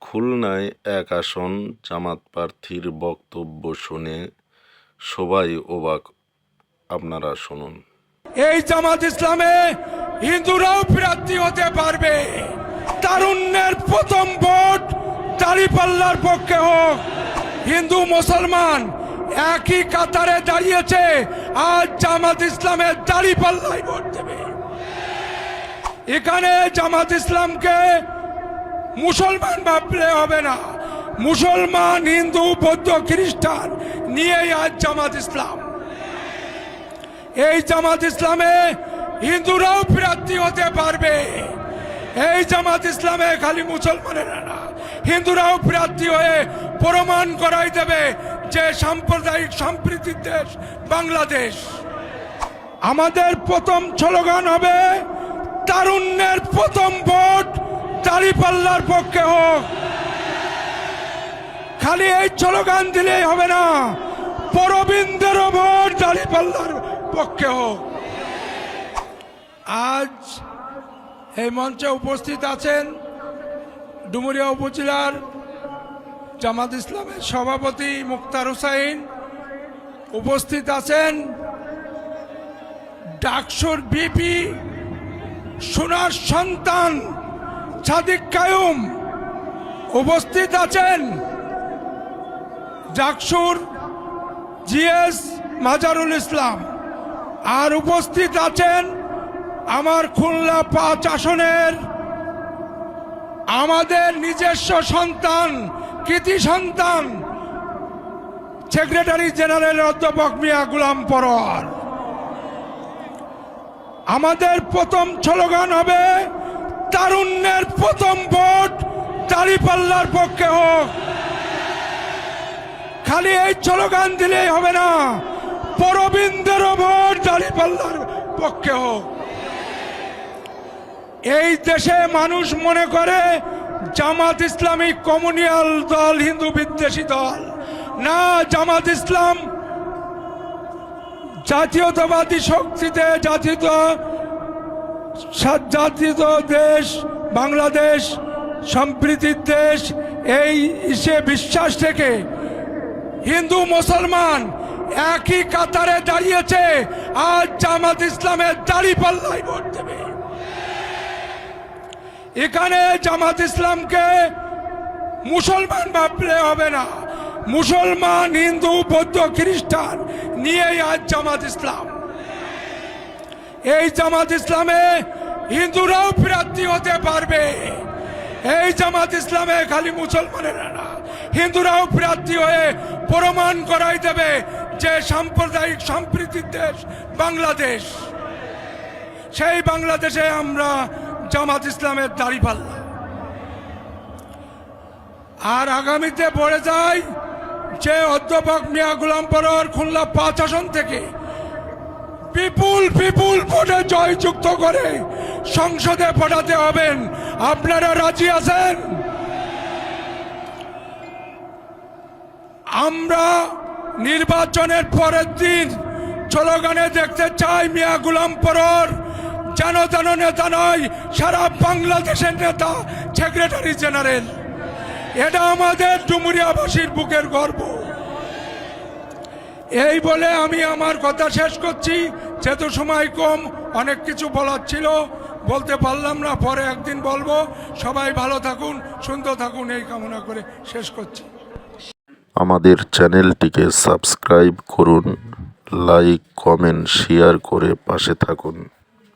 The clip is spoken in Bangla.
খুলনায় এক আসন জামাত প্রার্থীর বক্তব্য শুনে সবাই অবাক। আপনারা শুনুন। এই জামাত ইসলামে হিন্দুরাও প্রার্থী হতে পারবে। তারুণ্যের প্রথম ভোট দাঁড়িপাল্লার পক্ষে হোক। হিন্দু, মুসলমান একই কাতারে দাঁড়িয়েছে আজ জামাত ইসলামের দাঁড়িপাল্লায় ভোট দেবে। এখানে জামাত ইসলামকে মুসলমান ভাবলে হবে না। মুসলমান, হিন্দু, বৌদ্ধ, খ্রিস্টান নিয়েই আজ জামাত ইসলাম। এই জামাত ইসলামে হিন্দুরাও প্রার্থী হতে পারবে। এই জামাত ইসলামে খালি মুসলমানেরা না, হিন্দুরাও প্রার্থী হয়ে প্রমাণ করাই দেবে যে সাম্প্রদায়িক সম্প্রীতির দেশ বাংলাদেশ। আমাদের প্রথম স্লোগান হবে, তারুণ্যের প্রথম ভোট দাঁড়িপাল্লার পক্ষে হোক। খালি এই স্লোগান দিলেই হবে না। পরবিন্দের ভোট দাঁড়িপাল্লার পক্ষে হোক। আজ এই মঞ্চে উপস্থিত আছেন ডুমুরিয়া উপজেলার জামাত ইসলামের সভাপতি মুক্তার হুসাইন। উপস্থিত আছেন ডাকসুর বিপি সোনার সন্তান সাদিক কায়ুম উপস্থিত আছেন ডাকসুর জিএস মাজারুল ইসলাম। আর উপস্থিত আছেন আমার খুলনা পাঁচ আসনের আমাদের নিজস্ব সন্তান, কৃতি সন্তান, সেক্রেটারি জেনারেল অধ্যাপক মিয়া গুলাম পরোয়ার। আমাদের প্রথম স্লোগান হবে তারুণ্যের প্রথম ভোট দাঁড়িপাল্লার পক্ষে হোক। খালি এই স্লোগান দিলেই হবে না, পরবিন্দের ভোট দাঁড়িপাল্লার পক্ষে হোক। এই দেশে মানুষ মনে করে জামাত ইসলামী কমিউনিয়াল দল, হিন্দু বিদ্বেষী দল। না, জামাত ইসলাম জাতীয়তাবাদী শক্তিতে জাতীয় জাতীয় দেশ, বাংলাদেশ, সম্প্রীতির দেশ, এই সে বিশ্বাস থেকে হিন্দু, মুসলমান একই কাতারে দাঁড়িয়েছে। আজ জামাত ইসলামের দাড়ি পাল্লাই ভোট দেবে। এখানে জামাত ইসলামকে মুসলমান ভাবলে হবে না। মুসলমান, হিন্দু, বৌদ্ধ, খ্রিস্টান নিয়েই আজ জামাত ইসলাম। এই জামাত ইসলামে হিন্দুরাও প্রার্থী হতে পারবে। এই জামাত ইসলামে খালি মুসলমানেরা না, হিন্দুরাও প্রার্থী হয়ে প্রমাণ করাই দেবে যে সাম্প্রদায়িক সম্প্রীতির দেশ বাংলাদেশ। সেই বাংলাদেশে আমরা জামাত ইসলামের দাড়ি পাল্লা। আর আগামীতে পড়ে যায় যে অধ্যাপক মিয়া গুলাম পরর খুলনা পাঁচ আসন থেকে বিপুল বিপুল ভোটে জয়যুক্ত করে সংসদে পাঠাতে হবেন। আপনারা রাজি আছেন? আমরা নির্বাচনের পরের দিন স্লোগানে দেখতে চাই, মিয়া গুলাম পরর। যেন যেন নেতা নয়, সারা বাংলাদেশের নেতা, সেক্রেটারি জেনারেল। এটা আমাদের ডুমুরিয়াবাসীর বুকের গর্ব। এই বলে আমি আমার কথা শেষ করছি। যেহেতু সময় কম, অনেক কিছু বলার ছিল, বলতে পারলাম না, পরে একদিন বলব। সবাই ভালো থাকুন, সুন্দর থাকুন, এই কামনা করে শেষ করছি। আমাদের চ্যানেলটিকে সাবস্ক্রাইব করুন, লাইক, কমেন্ট, শেয়ার করে পাশে থাকুন।